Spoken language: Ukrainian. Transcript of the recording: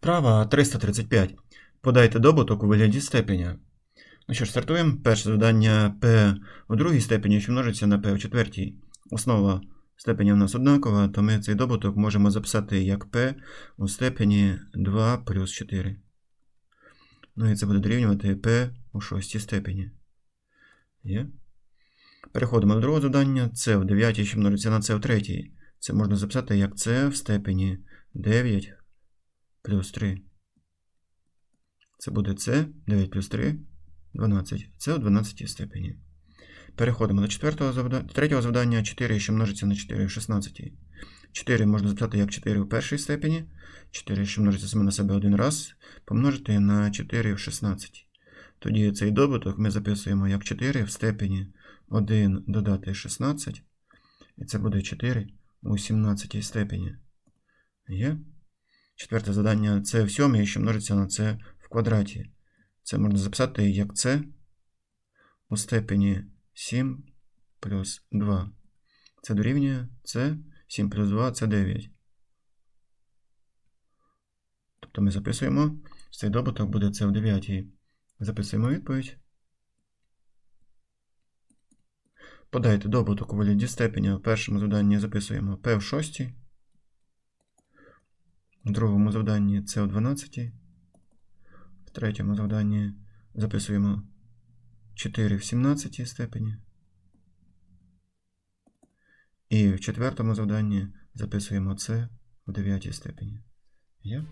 Вправа 335. Подайте добуток у вигляді степеня. Ну що ж, стартуємо. Перше завдання p у другій степені, що множиться на p у четвертій. Основа степеня в нас однакова, то ми цей добуток можемо записати як p у степені 2 плюс 4. Ну і це буде дорівнювати p у шостій степені. Є? Переходимо до другого завдання. c в 9, що множиться на c в третій. Це можна записати як c в степені 9 плюс 3. Це буде c 9 плюс 3 12. Це у 12 степені. Переходимо до четвертого завдання, третього завдання 4, що множиться на 4 в 16. 4 можна записати як 4 в першій степені. 4, що множиться саме на себе один раз, помножити на 4 в 16. Тоді цей добуток ми записуємо як 4 в степені 1 додати 16. І це буде 4 у 17 степені. Є? Четверте завдання це в сьомій, що множиться на це в квадраті. Це можна записати як це у степені 7 плюс 2. Це дорівнює це 7 плюс 2 це 9. Тобто ми записуємо, цей добуток буде це в 9. Записуємо відповідь. Подайте добуток у вигляді степеня. В першому завданні записуємо p в 6. В другому завданні це у 12. В третьому завданні записуємо 4 в 17 степені. І в четвертому завданні записуємо це в 9 степені. Є?